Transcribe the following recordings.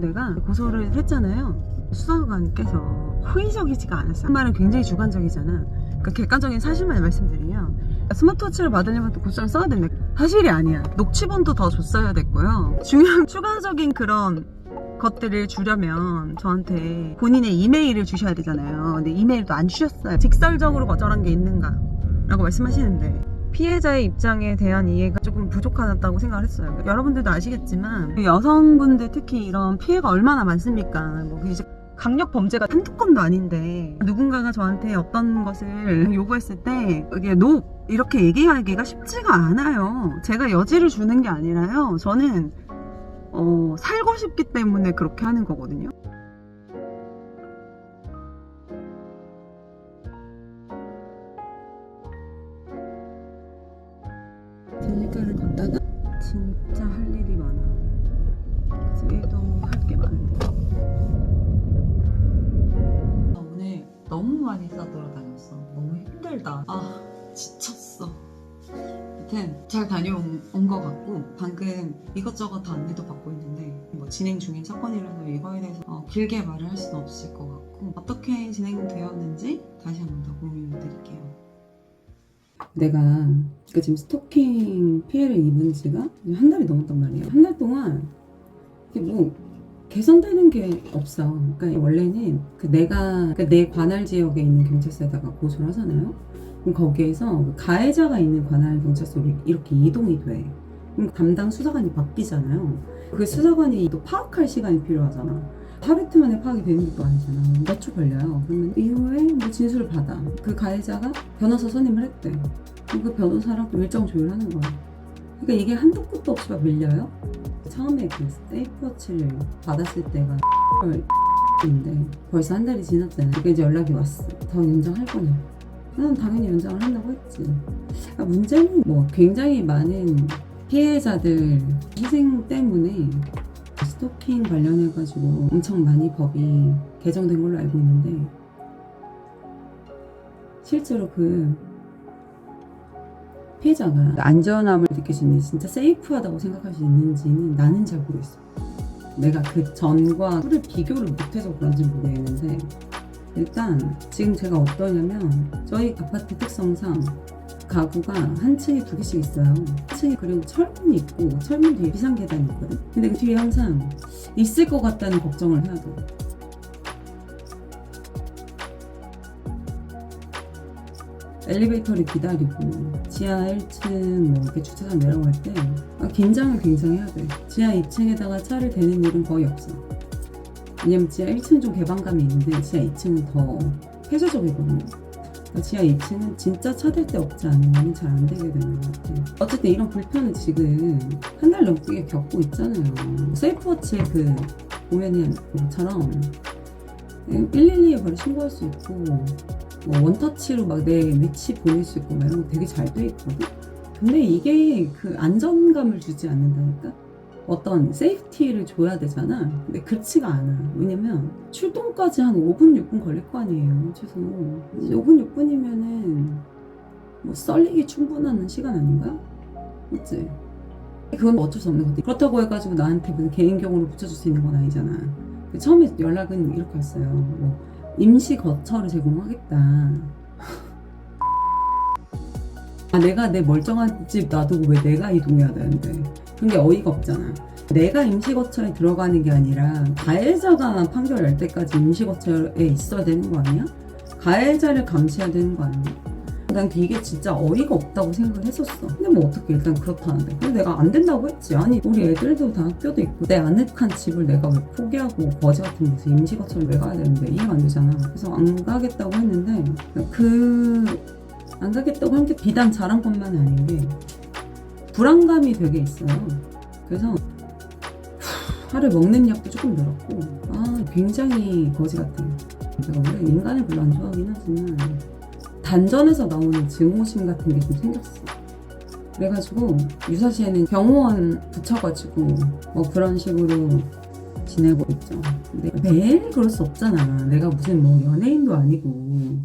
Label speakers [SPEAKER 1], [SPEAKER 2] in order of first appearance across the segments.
[SPEAKER 1] 내가 고소를 했잖아요. 수사관께서 호의적이지가 않았어요. 그 말은 굉장히 주관적이잖아. 그러니까 객관적인 사실만 말씀드리면 스마트워치를 받으려면 또 고소장을 써야 된다. 사실이 아니야. 녹취본도 더 줬어야 됐고요. 중요한 추가적인 그런 것들을 주려면 저한테 본인의 이메일을 주셔야 되잖아요. 근데 이메일도 안 주셨어요. 직설적으로 거절한 게 있는가? 라고 말씀하시는데 피해자의 입장에 대한 이해가 조금 부족하다고 생각을 했어요. 여러분들도 아시겠지만 여성분들 특히 이런 피해가 얼마나 많습니까? 뭐 이제 강력 범죄가 한두 건도 아닌데 누군가가 저한테 어떤 것을 요구했을 때 이게 노 이렇게 얘기하기가 쉽지가 않아요. 제가 여지를 주는 게 아니라요. 저는 어, 살고 싶기 때문에 그렇게 하는 거거든요. 지쳤어. 하여튼 잘 다녀온 것 같고 방금 이것저것 다 안내도 받고 있는데 뭐 진행 중인 사건이라서 이거에 대해서 어, 길게 말을 할 수는 없을 것 같고 어떻게 진행되었는지 다시 한번 더 공유를 드릴게요. 내가 그 지금 스토킹 피해를 입은 지가 한 달이 넘었단 말이에요. 한 달 동안 뭐 개선되는 게 없어. 그러니까 원래는 그 내가 그내 관할 지역에 있는 경찰서에다가 고소를 하잖아요. 거기에서 그 가해자가 있는 관할 경찰서로 이렇게 이동이 돼. 담당 수사관이 바뀌잖아요. 그 수사관이 또 파악할 시간이 필요하잖아. 하루 이틀 만에 파악이 되는 것도 아니잖아. 몇 초 걸려요. 그러면 이후에 뭐 진술을 받아. 그 가해자가 변호사 선임을 했대. 그 변호사랑 또 일정 조율하는 거야. 그러니까 이게 한도 끝도 없이 막 밀려요. 처음에 그 스테이프워치를 받았을 때가 인데 벌써 한 달이 지났잖아요. 그게 이제 연락이 왔어. 더 연장할 거냐? 난 당연히 연장을 한다고 했지. 아, 문제는 뭐 굉장히 많은 피해자들 희생 때문에 스토킹 관련해가지고 엄청 많이 법이 개정된 걸로 알고 있는데 실제로 그 피해자가 안전함을 느낄 수 있는 진짜 세이프하다고 생각할 수 있는지는 나는 잘 모르겠어. 내가 그 전과 후를 비교를 못해서 그런지 모르겠는데 일단 지금 제가 어떠냐면 저희 아파트 특성상 가구가 한 층에 두 개씩 있어요. 한 층에 그리고 철문이 있고 철문 뒤에 비상 계단이 있거든. 근데 그 뒤에 항상 있을 것 같다는 걱정을 해야 돼. 엘리베이터를 기다리고 지하 1층 뭐 이렇게 주차장 내려갈 때 아, 긴장을 굉장히 해야 돼. 지하 2층에다가 차를 대는 일은 거의 없어. 왜냐면 지하 1층은 좀 개방감이 있는데 지하 2층은 더 폐쇄적이거든요. 그러니까 지하 2층은 진짜 차댈 데 없지 않으면 잘 안 되게 되는 것 같아요. 어쨌든 이런 불편을 지금 한 달 넘게 겪고 있잖아요. 세이프워치에 그 보면은 것처럼 112에 바로 신고할 수 있고 뭐 원터치로 막 내 위치 보낼 수 있고 막 이런 거 되게 잘 돼 있거든. 근데 이게 그 안정감을 주지 않는다니까? 어떤 세이프티를 줘야 되잖아. 근데 그렇지가 않아. 왜냐면 출동까지 한 5분, 6분 걸릴 거 아니에요. 최소. 5분, 6분이면은 뭐 썰리기 충분한 시간 아닌가? 맞지? 그건 어쩔 수 없는 것 같아. 그렇다고 해가지고 나한테 무슨 개인경으로 붙여줄 수 있는 건 아니잖아. 처음에 연락은 이렇게 왔어요. 뭐 임시 거처를 제공하겠다. 아, 내가 내 멀쩡한 집 놔두고 왜 내가 이동해야 되는데. 그게 어이가 없잖아. 내가 임시 거처에 들어가는 게 아니라 가해자가 판결 날 때까지 임시 거처에 있어야 되는 거 아니야? 가해자를 감시해야 되는 거 아니야? 난 이게 진짜 어이가 없다고 생각을 했었어. 근데 뭐 어떻게 일단 그렇다는데. 근데 내가 안 된다고 했지. 아니 우리 애들도 다 학교도 있고 내 아늑한 집을 내가 왜 포기하고 거지 같은 곳에 임시 거처를 왜 가야 되는데 이해가 안 되잖아. 그래서 안 가겠다고 했는데 그 안 가겠다고 한 게 비단 자랑것만 아닌 게 불안감이 되게 있어요. 그래서 하루 먹는 약도 조금 늘었고 아 굉장히 거지 같아요. 제가 원래 인간을 별로 안 좋아하긴 하지만 단전에서 나오는 증오심 같은 게 좀 생겼어. 그래가지고 유사시에는 병원 붙여가지고 뭐 그런 식으로 지내고 있죠. 근데 매일 그럴 수 없잖아. 내가 무슨 뭐 연예인도 아니고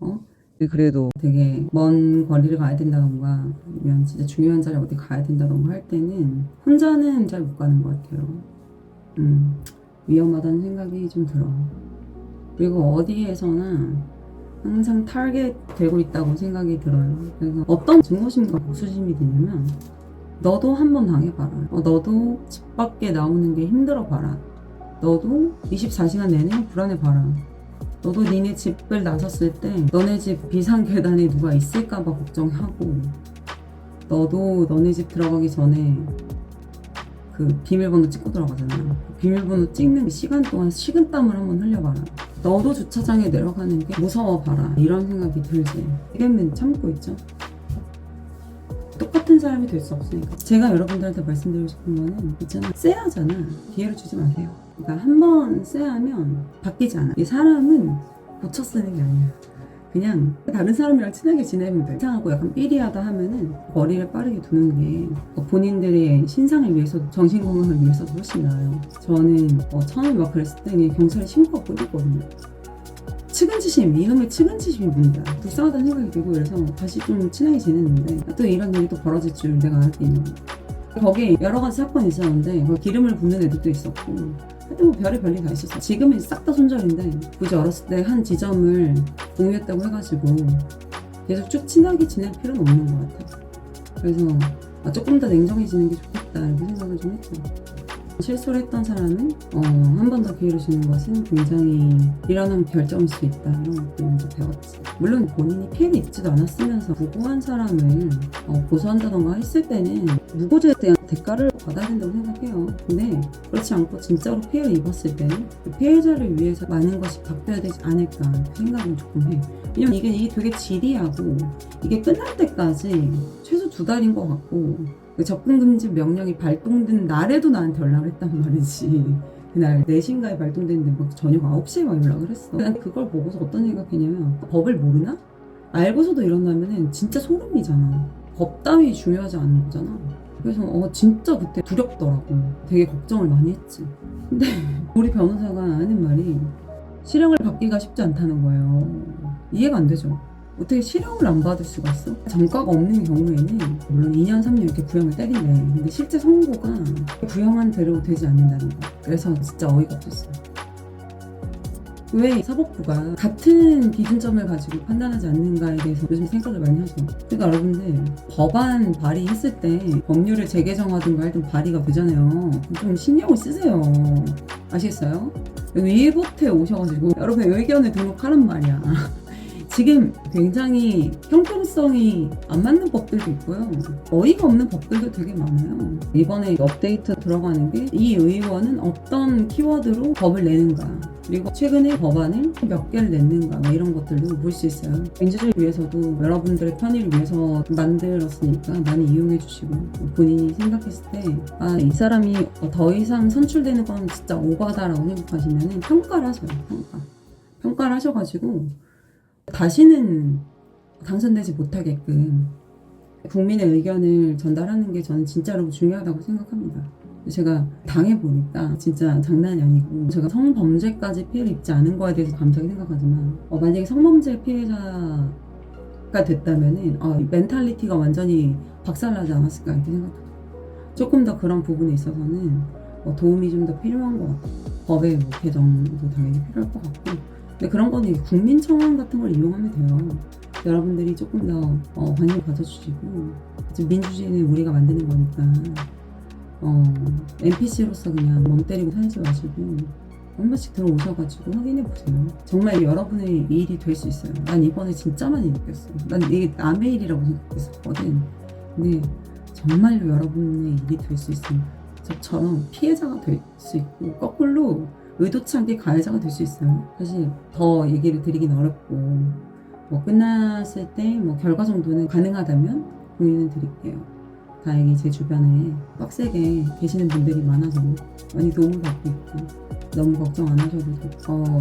[SPEAKER 1] 어 그래도 되게 먼 거리를 가야 된다던가 아니면 진짜 중요한 자리에 어디 가야 된다던가 할 때는 혼자는 잘 못 가는 것 같아요. 음 위험하다는 생각이 좀 들어. 그리고 어디에서나 항상 타겟 되고 있다고 생각이 들어요. 그래서 어떤 증오심과 복수심이 드냐면 너도 한번 당해봐라. 어, 너도 집 밖에 나오는 게 힘들어 봐라. 너도 24시간 내내 불안해 봐라. 너도 니네 집을 나섰을 때 너네 집 비상 계단에 누가 있을까봐 걱정하고 너도 너네 집 들어가기 전에 그 비밀번호 찍고 들어가잖아. 그 비밀번호 찍는 그 시간 동안 식은땀을 한번 흘려봐라. 너도 주차장에 내려가는 게 무서워봐라. 이런 생각이 들지. 지금은 참고 있죠. 사람이 될 수 없으니까. 제가 여러분들한테 말씀드리고 싶은 거는 있잖아. 쎄하잖아. 기회를 주지 마세요. 그러니까 한 번 쎄하면 바뀌지 않아. 이 사람은 고쳐 쓰는 게 아니야. 그냥 다른 사람이랑 친하게 지내면 돼. 이상하고 약간 삐리하다 하면은 거리를 빠르게 두는 게 본인들의 신상을 위해서 정신 건강을 위해서도 훨씬 나아요. 저는 어, 처음에 막 그랬을 때 그냥 경찰에 신고하고 그랬거든요. 측은지심, 이놈의 측은지심이 문제야. 불쌍하다는 생각이 들고 그래서 다시 좀 친하게 지냈는데 또 이런 일이 또 벌어질 줄 내가 알았겠냐. 거기에 여러 가지 사건이 있었는데 거기 기름을 붓는 애들도 있었고 하여튼 뭐 별의 별일 다 있었어. 지금은 싹 다 손절인데 굳이 어렸을 때 한 지점을 공유했다고 해가지고 계속 쭉 친하게 지낼 필요는 없는 것 같아. 그래서 아, 조금 더 냉정해지는 게 좋겠다 이렇게 생각을 좀 했죠. 실수를 했던 사람은 어, 한 번 더 기회를 주는 것은 굉장히 일어난 결정일 수 있다 이런 것도 이제 배웠지. 물론 본인이 피해를 입지도 않았으면서 무고한 사람을 어, 고소한다던가 했을 때는 무고죄에 대한 대가를 받아야 된다고 생각해요. 근데 그렇지 않고 진짜로 피해를 입었을 때는 그 피해자를 위해서 많은 것이 바뀌어야 되지 않을까 생각은 조금 해. 왜냐면 이게, 이게 되게 지리하고 이게 끝날 때까지 최소 두 달인 것 같고 그 접근금지 명령이 발동된 날에도 나한테 연락을 했단 말이지. 그날 4시인가에 발동됐는데 막 저녁 9시에 막 연락을 했어. 난 그걸 보고서 어떤 생각했냐면 법을 모르나? 알고서도 이런다면 진짜 소름이잖아. 법 따위 중요하지 않은 거잖아. 그래서 어 진짜 그때 두렵더라고. 되게 걱정을 많이 했지. 근데 우리 변호사가 하는 말이 실형을 받기가 쉽지 않다는 거예요. 이해가 안 되죠. 어떻게 실형을 안 받을 수가 있어? 전과가 없는 경우에는 물론 2년, 3년 이렇게 구형을 때리네. 근데 실제 선고가 구형한 대로 되지 않는다는 거. 그래서 진짜 어이가 없었어요. 왜 사법부가 같은 기준점을 가지고 판단하지 않는가에 대해서 요즘 생각을 많이 하죠. 그러니까 여러분들 법안 발의했을 때 법률을 재개정하든가 하든 발의가 되잖아요. 좀 신경을 쓰세요. 아시겠어요? 여기 일보트에 오셔가지고 여러분의 의견을 등록하란 말이야. 지금 굉장히 형평성이 안 맞는 법들도 있고요. 어이가 없는 법들도 되게 많아요. 이번에 업데이트 들어가는 게 이 의원은 어떤 키워드로 법을 내는가. 그리고 최근에 법안을 몇 개를 냈는가 뭐 이런 것들도 볼 수 있어요. 민주주의 위해서도 여러분들의 편의를 위해서 만들었으니까 많이 이용해 주시고 본인이 생각했을 때 아 이 사람이 더 이상 선출되는 건 진짜 오바다라고 생각하시면 평가를 하세요. 평가. 평가를 하셔가지고 다시는 당선되지 못하게끔 국민의 의견을 전달하는 게 저는 진짜로 중요하다고 생각합니다. 제가 당해보니까 진짜 장난이 아니고 제가 성범죄까지 피해를 입지 않은 거에 대해서 감사하게 생각하지만 어, 만약에 성범죄 피해자가 됐다면은 어, 이 멘탈리티가 완전히 박살나지 않았을까 이렇게 생각해요. 조금 더 그런 부분에 있어서는 어, 도움이 좀 더 필요한 것 같아요. 법의 뭐 개정도 당연히 필요할 것 같고 근데 그런 거는 국민청원 같은 걸 이용하면 돼요. 여러분들이 조금 더 어, 관심 가져주시고 이제 민주주의는 우리가 만드는 거니까 어, NPC로서 그냥 멍 때리고 살지 마시고 한 번씩 들어오셔가지고 확인해 보세요. 정말 여러분의 일이 될 수 있어요. 난 이번에 진짜 많이 느꼈어. 난 이게 남의 일이라고 생각했었거든. 근데 정말로 여러분의 일이 될 수 있습니다. 저처럼 피해자가 될 수 있고 거꾸로 의도치 않게 가해자가 될 수 있어요. 사실 더 얘기를 드리긴 어렵고 뭐 끝났을 때 뭐 결과 정도는 가능하다면 공유는 드릴게요. 다행히 제 주변에 빡세게 계시는 분들이 많아서 많이 도움을 받고 있고 너무 걱정 안 하셔도 될것 같고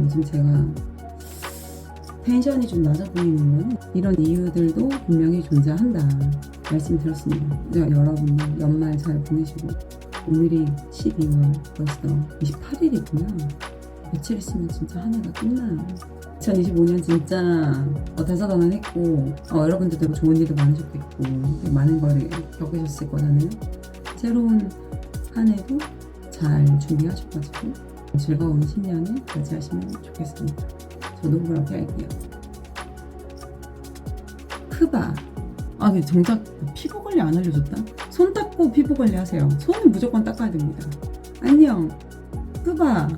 [SPEAKER 1] 요즘 제가 텐션이 좀 낮아 보이는 건 이런 이유들도 분명히 존재한다 말씀드렸습니다. 여러분 연말 잘 보내시고 오늘이 12월 벌써 28일이구나. 며칠 있으면 진짜 한 해가 끝나요. 2025년 진짜 어, 다사다난했고 어, 여러분들도 좋은 일도 많으셨겠고 많은 걸 겪으셨을 거잖아요. 새로운 한 해도 잘 준비하셔가지고 즐거운 신년을 맞이하시면 좋겠습니다. 저도 그렇게 할게요. 크바. 아, 근데 정작 피부 관리 안 알려줬다? 손 닦고 피부 관리 하세요. 손은 무조건 닦아야 됩니다. 안녕. 크바.